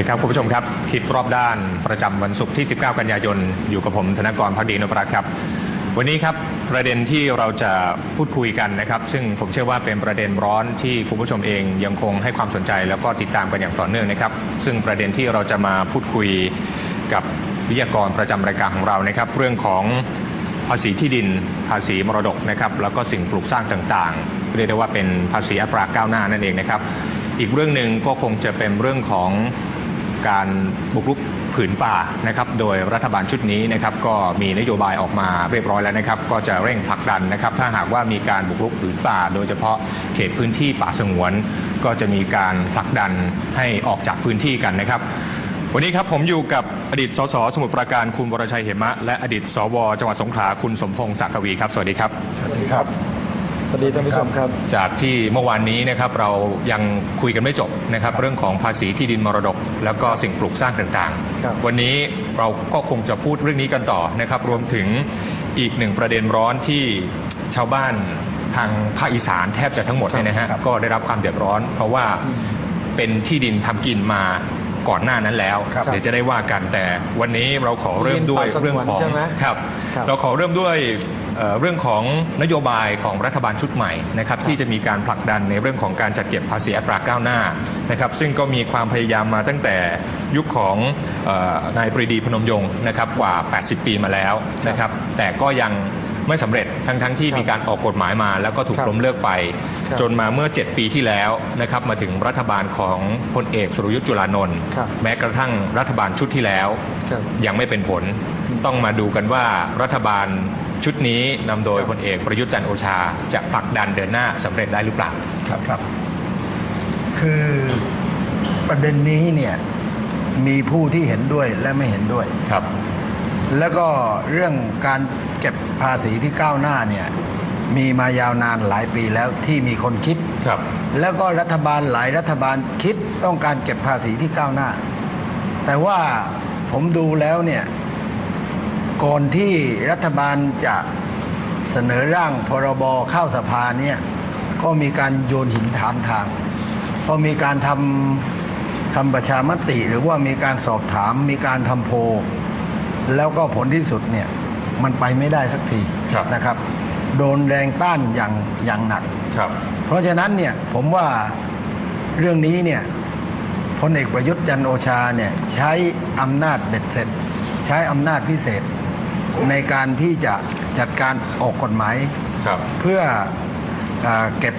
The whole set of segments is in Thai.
ดีครับคุณผู้ชมครับ คิดรอบด้านประจำวันศุกร์ที่ 19 กันยายน อยู่กับผมธนกรพักดีนพรัตน์ครับ วันนี้ครับประเด็นที่เราจะพูดคุยกันนะครับ ซึ่งผมเชื่อว่าเป็นประเด็นร้อนที่คุณผู้ชมเองยังคงให้ความสนใจแล้วก็ติดตามกันอย่างต่อเนื่องนะครับ ซึ่งประเด็นที่เราจะมาพูดคุยกับวิทยากรประจำรายการของเรานะครับ เรื่องของภาษีที่ดิน ภาษีมรดกนะครับ แล้วก็สิ่งปลูกสร้างต่างๆ เรียกได้ว่าเป็นภาษีอัตราก้าวหน้านั่นเองนะครับ อีกเรื่องหนึ่งก็คงจะเป็นเรื่องของ การบุกรุกผืนป่านะครับ โดยรัฐบาลชุดนี้นะครับ ก็มีนโยบายออกมาเรียบร้อยแล้วนะครับ ก็จะเร่งผลักดันนะครับ ถ้าหากว่ามีการบุกรุกผืนป่า โดยเฉพาะเขตพื้นที่ป่าสงวน ก็จะมีการผลักดันให้ออกจากพื้นที่กันนะครับวันนี้ครับผมอยู่กับอดีตสสสมุทรปราการคุณวรชัยเหมะ และอดีตสวจังหวัดสงขลาคุณสมพงษ์ศักดิ์กวีครับ สวัสดีครับ สวัสดีครับ สวัสดีท่านผู้ชมครับ จากที่เมื่อวานนี้นะครับเรายังคุยกันไม่จบนะครับ เรื่องของภาษีที่ดินมรดก แล้วก็สิ่งปลูกสร้างต่างครับๆ วันนี้เราก็คงจะพูดเรื่องนี้กันต่อนะครับ รวมถึงอีกหนึ่งประเด็นร้อนที่ชาวบ้านทางภาคอีสานแทบจะทั้งหมดเนี่ยนะฮะครับก็ได้รับความเดือดร้อน เพราะว่าอืมเป็นที่ดินทำกินมาก่อนหน้านั้นแล้วครับเดี๋ยวจะได้ว่ากันแต่วันนี้เราขอเริ่มด้วยที่ดินป่าสงวนเรื่องของใช่ไหมครับ ครับ เราขอเริ่มด้วย เอ่อเรื่องของนโยบายของรัฐบาลชุดใหม่นะครับที่จะมีการผลักดันในเรื่องของการจัดเก็บภาษีอัตราก้าวหน้านะครับซึ่งก็มีความพยายามมาตั้งแต่ยุคของเออนายปรีดีพนมยงค์นะครับกว่า 80 ปีมาแล้วนะครับแต่ก็ยังไม่สำเร็จทั้งๆที่ครับมีการออกกฎหมายมา แล้วก็ถูกครับล้มเลิกไปครับจนมาเมื่อ 7 ปีที่แล้วนะครับมาถึงรัฐบาลของพลเอกสุรยุทธ์จุลานนท์ครับแม้กระทั่งรัฐบาลชุดที่แล้วครับยังไม่เป็นผลอืมต้องมาดูกันว่ารัฐบาล ชุดนี้นำโดยพลเอกประยุทธ์จันทร์โอชาจะผลักดันเดินหน้าสำเร็จได้หรือเปล่าครับครับ คือประเด็นนี้เนี่ยมีผู้ที่เห็นด้วยและไม่เห็นด้วยครับ แล้วก็เรื่องการเก็บภาษีที่ก้าวหน้าเนี่ย มีมายาวนานหลายปีแล้วที่มีคนคิดครับ แล้วก็รัฐบาลหลายรัฐบาลคิดต้องการเก็บภาษีที่ก้าวหน้า แต่ว่าผมดูแล้วเนี่ย ก่อนที่รัฐบาลจะเสนอร่างพรบเข้าสภาเนี่ย ก็มีการโยนหินถามทางพอมีการทำทำประชามติหรือว่ามีการสอบถามมีการทำโพลแล้วก็ผลที่สุดเนี่ย มันไปไม่ได้สักทีครับนะครับ โดนแรงต้านอย่างอย่างหนักครับ เพราะฉะนั้นเนี่ยผมว่าเรื่องนี้เนี่ยพลเอกประยุทธ์จันทร์โอชาเนี่ยใช้อำนาจเบ็ดเสร็จ ใช้อำนาจพิเศษ ในการที่จะจัดการออกกฎหมาย ครับ เพื่ออาเก็บ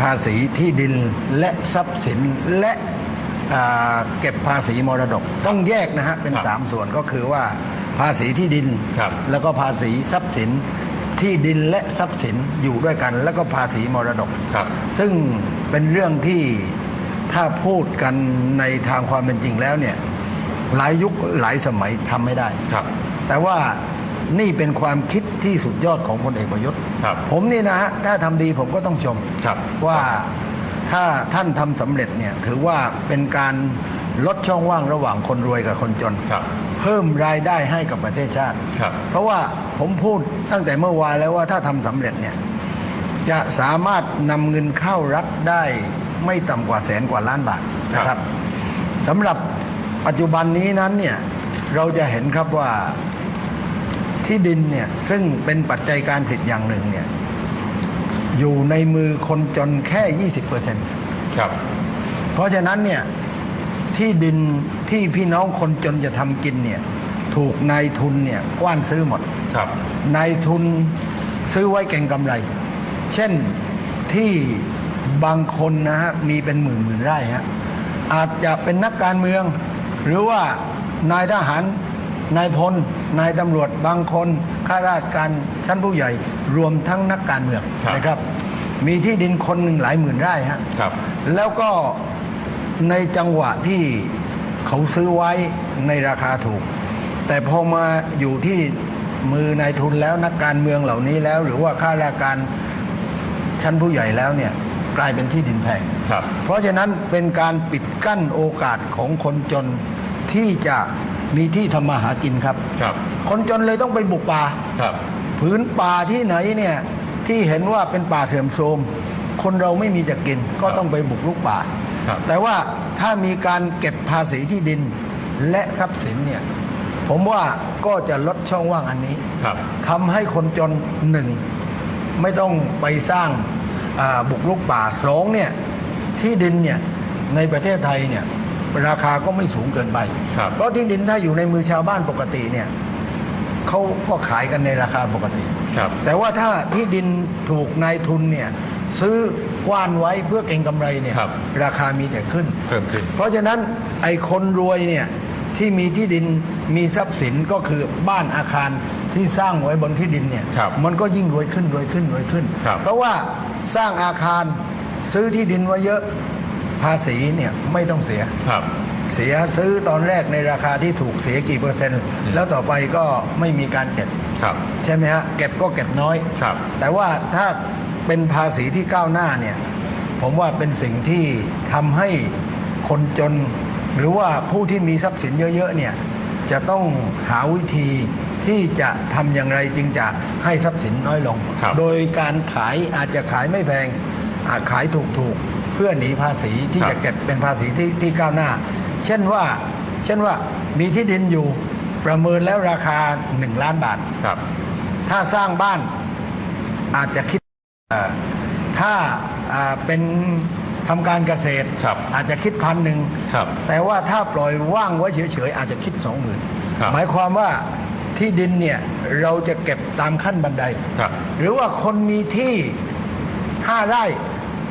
ภาษีที่ดินและทรัพย์สินและอ่าเก็บภาษีมรดก ต้องแยกนะฮะเป็นครับสามส่วนก็คือว่า ภาษีที่ดิน ครับ แล้วก็ภาษีทรัพย์สินที่ดินและทรัพย์สินอยู่ด้วยกัน แล้วก็ภาษีมรดก ครับ ซึ่งเป็นเรื่องที่ถ้าพูดกันในทางความเป็นจริงแล้วเนี่ย หลายยุคหลายสมัยทำไม่ได้ ครับ แต่ว่านี่เป็นความคิดที่สุดยอดของพลเอกประยุทธ์ครับผมนี่นะฮะถ้าทำดีผมก็ต้องชมครับว่าถ้าท่านทำสำเร็จเนี่ยถือว่าเป็นการลดช่องว่างระหว่างคนรวยกับคนจนครับเพิ่มรายได้ให้กับประเทศชาติครับเพราะว่าผมพูดตั้งแต่เมื่อวานแล้วว่าถ้าทำสำเร็จเนี่ยจะสามารถนำเงินเข้ารัฐได้ไม่ต่ำกว่าแสนกว่าล้านบาทนะครับสำหรับปัจจุบันนี้นั้นเนี่ยเราจะเห็นครับว่า ที่ดินเนี่ยซึ่งเป็นปัจจัยการผลิตอย่างหนึ่งเนี่ย อยู่ในมือคนจนแค่ยี่สิบเปอร์เซ็นต์ครับ เพราะฉะนั้นเนี่ยที่ดินที่พี่น้องคนจนจะทำกินเนี่ย ถูกนายทุนเนี่ยกว้านซื้อหมด ครับนายทุนซื้อไว้เก่งกำไร เช่นที่บางคนนะฮะมีเป็นหมื่นหมื่นไร่ฮะอาจจะเป็นนักการเมือง หรือว่านายทหารนายพล นายตำรวจบางคนข้าราชการชั้นผู้ใหญ่รวมทั้งนักการเมืองครับ นะครับ มีที่ดินคนหนึ่งหลายหมื่นไร่ฮะ ครับ แล้วก็ในจังหวะที่เขาซื้อไว้ในราคาถูก แต่พอมาอยู่ที่มือนายทุนแล้วนักการเมืองเหล่านี้แล้ว หรือว่าข้าราชการชั้นผู้ใหญ่แล้วเนี่ยกลายเป็นที่ดินแพง ครับ เพราะฉะนั้นเป็นการปิดกั้นโอกาสของคนจนที่จะ มีที่ทำมาหากินครับ ครับ คนจนเลยต้องไปบุกป่า ครับ ผืนป่าที่ไหนเนี่ยที่เห็นว่าเป็นป่าเสื่อมโทรมคนเราไม่มีจะกินก็ต้องไปบุกลุกป่า ครับ แต่ว่าถ้ามีการเก็บภาษีที่ดินและทรัพย์สินเนี่ย ผมว่าก็จะลดช่องว่างอันนี้ครับ ทำให้คนจนหนึ่ง ไม่ต้องไปสร้างอ่าบุกรุกป่าสองเนี่ย ที่ดินเนี่ยในประเทศไทยเนี่ย ราคาก็ไม่สูงเกินไปครับ เพราะที่ดินถ้าอยู่ในมือชาวบ้านปกติเนี่ยเขาก็ขายกันในราคาปกติครับ แต่ว่าถ้าที่ดินถูกนายทุนเนี่ย ซื้อกว้านไว้เพื่อเก็งกำไรเนี่ยครับราคามีแต่ขึ้นเพิ่มขึ้น เพราะฉะนั้นไอ้คนรวยเนี่ยที่มีที่ดินมีทรัพย์สินก็คือบ้านอาคารที่สร้างไว้บนที่ดินเนี่ยครับมันก็ยิ่งรวยขึ้นรวยขึ้นรวยขึ้นครับเพราะว่าสร้างอาคารซื้อที่ดินไว้เยอะภาษีเนี่ยไม่ต้องเสียครับ เสียซื้อตอนแรกในราคาที่ถูกเสียกี่เปอร์เซ็นต์อืมแล้วต่อไปก็ไม่มีการเก็บครับใช่ไหมฮะเก็บก็เก็บน้อยครับแต่ว่าถ้าเป็นภาษีที่ก้าวหน้าเนี่ย ผมว่าเป็นสิ่งที่ทำให้คนจน หรือว่าผู้ที่มีทรัพย์สินเยอะ ๆ เนี่ย จะต้องหาวิธีที่จะทำอย่างไรจึงจะให้ทรัพย์สินน้อยลงครับโดยการขายอาจจะขายไม่แพงอาจขายถูกๆ เพื่อหนีภาษีที่ครับจะเก็บเป็นภาษีที่ที่ก้าวหน้า เช่นว่า เช่นว่ามีที่ดินอยู่ประเมินแล้วราคาหนึ่งล้านบาท ครับ ถ้าสร้างบ้านอาจจะคิดเอ่อถ้าอ่าเป็นทำการเกษตรครับอาจจะคิดพันหนึ่งครับแต่ว่าถ้าปล่อยว่างไว้เฉยๆอาจจะคิดสองหมื่นครับหมายความว่าที่ดินเนี่ยเราจะเก็บตามขั้นบันไดครับหรือว่าคนมีที่ห้าไร่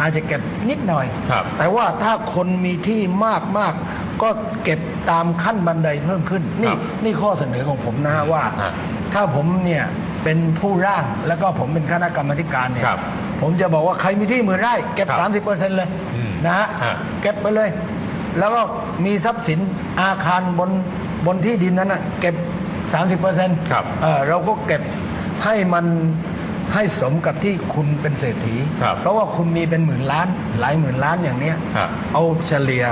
อาจจะเก็บนิดหน่อย ครับ แต่ว่าถ้าคนมีที่มากมากๆก็เก็บตามขั้นบันไดเพิ่มขึ้น นี่ครับนี่ข้อเสนอของผมนะว่าอ่าถ้าผมเนี่ยเป็นผู้ร่างแล้วก็ผมเป็นคณะกรรมาธิการเนี่ยครับผมจะบอกว่าใครมีที่หมื่นไร่เก็บ ครับสามสิบเปอร์เซ็นต์เลยอืมนะฮะฮะเก็บไปเลย แล้วก็มีทรัพย์สินอาคารบนบนที่ดินนั้นนะเก็บสามสิบเปอร์เซ็นต์ครับ เราก็เก็บให้มัน ให้สมกับที่คุณเป็นเศรษฐี ครับเพราะว่าคุณมีเป็นหมื่นล้าน หลายหมื่นล้านอย่างเนี้ยครับเอาเฉลี่ย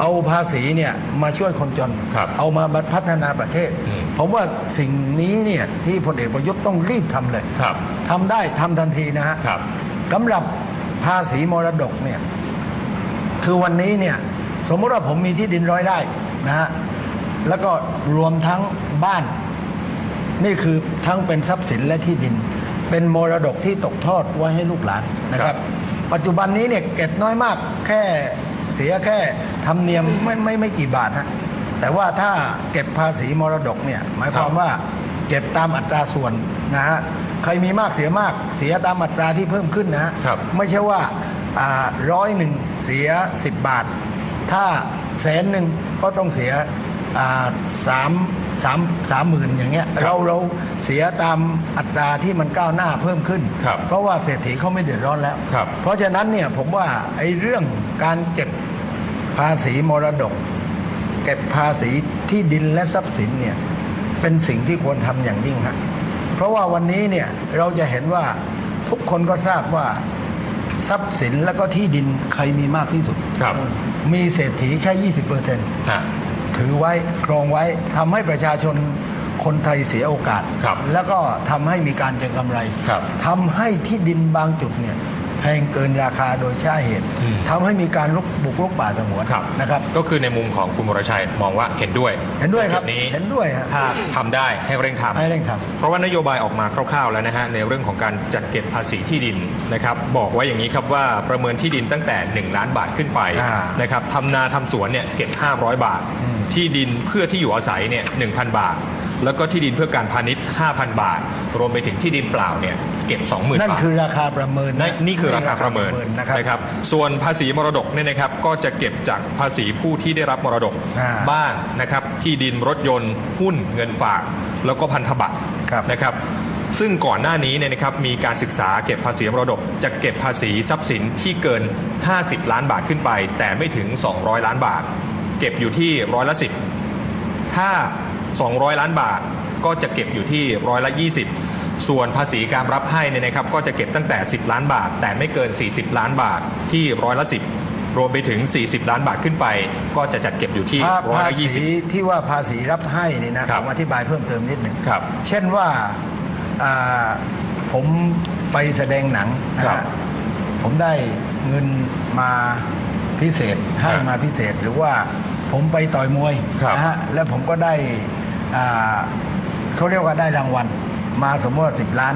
เอาภาษีเนี่ยมาช่วยคนจน ครับเอามาพัฒนาประเทศ อืม ผมว่าสิ่งนี้เนี่ยที่พลเอกประยุทธ์ต้องรีบทำเลยครับ ทำได้ทำทันทีนะฮะ ครับ สำหรับภาษีมรดกเนี่ยคือวันนี้เนี่ยสมมติว่าผมมีที่ดินร้อยไร่นะฮะแล้วก็รวมทั้งบ้าน นี่คือทั้งเป็นทรัพย์สินและที่ดิน เป็นมรดกที่ตกทอดไว้ให้ลูกหลานนะคครัรับบปัจจุบันนี้เนี่ยเก็บน้อยมากแค่เสียแค่ธรรมเนียมไม่ไม่ไม่กี่บาทนะแต่ว่าถ้าเก็บภาษีมรดกเนี่ย หมายความว่าเก็บตามอัตราส่วนนะฮะใครมีมากเสียมากเสียตามอัตราที่เพิ่มขึ้นนะฮะครับไม่ใช่ว่าร้อยหนึ่งเสียสิบบาท ถ้าแสนหนึ่งก็ต้องเสียอ่าสาม สามสามหมื่นอย่างเงี้ยครับเราเราเสียตามอัตราที่มันก้าวหน้าเพิ่มขึ้น ครับเพราะว่าเศรษฐีเขาไม่เดือดร้อนแล้ว ครับเพราะฉะนั้นเนี่ยผมว่าไอ้เรื่องการเก็บภาษีมรดก เก็บภาษีที่ดินและทรัพย์สินเนี่ยเป็นสิ่งที่ควรทำอย่างยิ่งฮะเพราะว่าวันนี้เนี่ยเราจะเห็นว่าทุกคนก็ทราบว่าทรัพย์สินแล้วก็ที่ดินใครมีมากที่สุด ครับ มีเศรษฐีแค่ยี่สิบเปอร์เซ็นต์อะ ถือไว้ครองไว้ทำให้ประชาชนคนไทยเสียโอกาส ครับแล้วก็ทำให้มีการเก็งกำไรครับทำให้ที่ดินบางจุดเนี่ยแพงเกินราคาโดยใช่เหตุอืม ทำให้มีการลุกบุกรุกป่าสงวนครับนะครับ ก็คือในมุมของคุณวรชัยมองว่าเห็นด้วยเห็นด้วยครับจุนี้เห็นด้วยฮะถ้าทำได้ให้เร่งทำ ให้เร่งทเพราะว่านโยบายออกมาคร่าวๆแล้วนะฮะในเรื่องของการจัดเก็บภาษีที่ดินนะครับบอกไว้อย่างนี้ครับว่าประเมินที่ดินตั้งแต่ 1 ล้านบาทขึ้นไปอ่านะครับทำนาทำสวนเนี่ยเก็บ 500 บาท อืม ที่ดินเพื่อที่อยู่อาศัยเนี่ย1,000บาท แล้วก็ที่ดินเพื่อการพาณิชย์5,000บาท รวมไปถึงที่ดินเปล่าเนี่ยเก็บ20,000ำนั่นบาทคือราคาประเมินนั่นนี่คือราคาประเมินนะครับนะครับ ส่วนภาษีมรดกเนี่ยนะครับก็จะเก็บจากภาษีผู้ที่ได้รับมรดกอ่าบ้านนะครับที่ดินรถยนต์หุ้นเงินฝาก แล้วก็พันธบัตรครับนะครับซึ่งก่อนหน้านี้เนี่ยนะครับมีการศึกษาเก็บภาษีมรดกจะเก็บภาษีทรัพย์สินที่เกิน 50 ล้านบาทขึ้นไป แต่ไม่ถึง 200 ล้านบาท เก็บอยู่ที่ร้อยละสิบถ้า 200 ล้านบาทก็จะเก็บอยู่ที่ร้อยละ20 ส่วนภาษีการรับให้เนี่ยนะครับ ก็จะเก็บตั้งแต่ 10 ล้านบาท แต่ไม่เกิน 40 ล้านบาทที่ร้อยละ10 รวมไปถึง 40 ล้านบาทขึ้นไป ก็จะจัดเก็บอยู่ที่ภาร้อยภาละษีที่ว่าภาษีรับให้นี่นะครับผมอธิบายเพิ่มเติมนิดหนึ่งครับเช่นว่าอ่าผมไปแสดงหนังนะครัฮะบผมได้เงินมา พิเศษให้ครับมาพิเศษหรือว่าผมไปต่อยมวยครับนะฮะแล้วผมก็ได้อ่าเขาเรียกว่าได้รางวัลมาสมมติว่าสิบล้าน